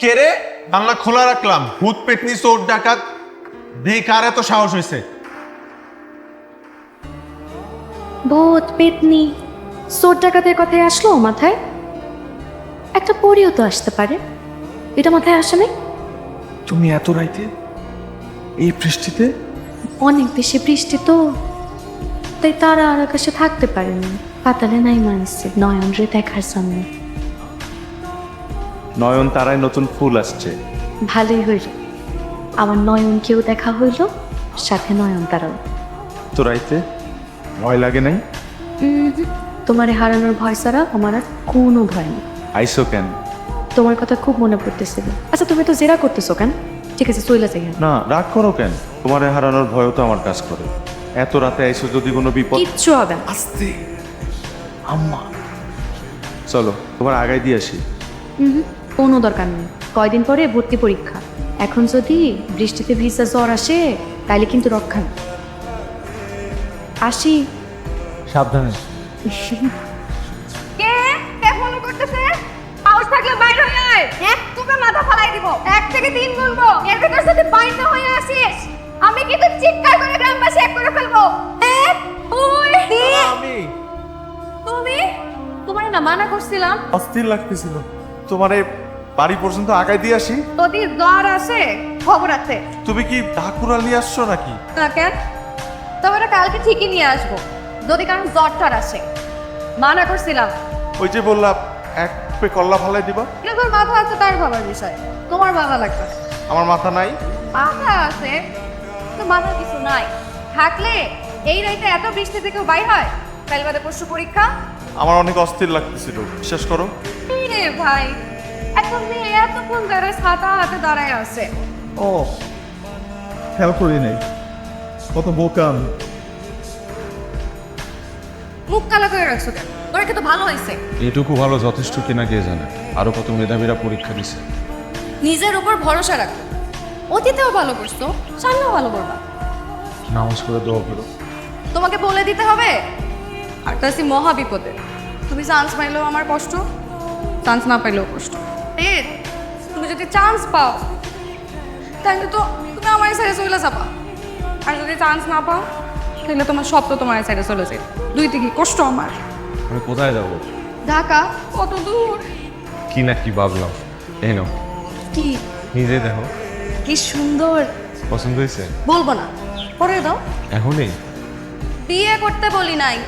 কে রে? বাংলা খোলা রাখলাম। ভূত পেতনি চোর ডাকাত দেখি কার এত সাহস হয়েছে ভূত পেতনি চোর ডাকাতের কথায় আসলো মাথায়? একটা পরিও তো আসতে পারে। এটা মাথায় আসে নাই? তুমি এত রাইতে এই বৃষ্টিতে? অনেক বেশি বৃষ্টি তো তাই তারা আর আকাশে থাকতে পারেনি। পাতালে নাই মানছে নয়ন রে দেখার সামনে নয়ন তারায় নতুন ফুল আসছে। ভালোই হইল। আমার নয়নকেও দেখা হইল সাথে নয়ন তারাও। তোরাইতে ভয় লাগে নাই? তোমারে হারানোর ভয় ছাড়া আমার আর কোনো ভয় নেই। আইসো কেন? তোমার কথা খুব মনে পড়তেছিল আচ্ছা তুমি তো জেরা করতেছো কেন? ঠিক আছে চলে যাই। না রাগ করো কেন? তোমারে হারানোর ভয়ও তো আমার কাজ করে। এত রাতে আইসো যদি কোনো বিপদ কিচ্ছু হবে না। আস্তে। আম্মা। চলো তোমার আগাই দিয়ে আসি। হুম কোনো দরকার নেই। কয়দিন পরে ভর্তি পরীক্ষা। এখন যদি বৃষ্টিতে ভিসা জ্বর আসে তাইলে কিন্তু রক্ষা নেই। আসি। সাবধানে। কে? কে ফোন করতেছে? সাহস থাকলে বাইরে হয়ে আয়। এক তোকে মাথা ফালাই দিব। এক থেকে তিন বলব এর ভিতর সাথে বাইরে হয়ে আসিস আমি কিন্তু চিৎকার করে গ্রামবাসী এক করে ফেলব। এক দুই তিন আমি। তুমি? তোমার না মানা করছিলাম। অস্থির লাগতেছিল। তোমারে বাড়ি পর্যন্ত আগাই দিয়ে আসি? যদি জ্বর আসে খবর আছে। তুমি কি ঢাকুরাল নিয়ে আসছো নাকি? না কেন? তবে এটা কালকে ঠিকই নিয়ে আসব। যদি কারণ জ্বর টর আসে মানা করছিলাম। ওই যে বললাম এক পে কল্লা ফালাই দিবা। এটা তোর মাথা আছে তার ভাবার বিষয়। তোমার মাথা লাগবে। না। আমার মাথা নাই? মাথা আছে তো মাথার কিছু নাই। থাকলে এই রাইতে এত বৃষ্টি থেকেও বাই হয়? কাল বাদে পরশু পরীক্ষা? আমার অনেক অস্থির লাগতেছিল। বিশ্বাস করো। এই রে ভাই? এখন মেয়ে এতক্ষণ ধরে ছাতা হাতে দাঁড়ায় আছে? ও খেয়াল করি নাই। কত বোকা মুখ কালা করে রাখছো কেন? পরীক্ষা তো ভালো হয়েছে। এটুকু ভালো যথেষ্ট কিনা কে জানে? আরও কত মেধাবীরা পরীক্ষা দিছে। নিজের উপর ভরসা রাখো। অতীতেও ভালো করছ সামনেও ভালো করবা। নামাজ করে দোয়া করো। তোমাকে বলে দিতে হবে আর তাসি মহা বিপদে তুমি চান্স পাইলেও আমার কষ্ট চান্স না পাইলেও কষ্ট। এ তুমি যদি চান্স পাও তাহলে তো তুমি আমার সাইডে চলে যাবা। আর যদি চান্স না পাও তাহলে তোমার সব তো তোমার সাইডে চলে যায় দুই থেকে কষ্ট আমার। আমি কোথায় যাব? ঢাকা কত দূর? কি না কি ভাবলাম। এই নাও। কি? নিজে দেখো। কি সুন্দর। পছন্দ হয়েছে? বলব না। পরে দাও। এখনই? বিয়ে করতে বলি নাই।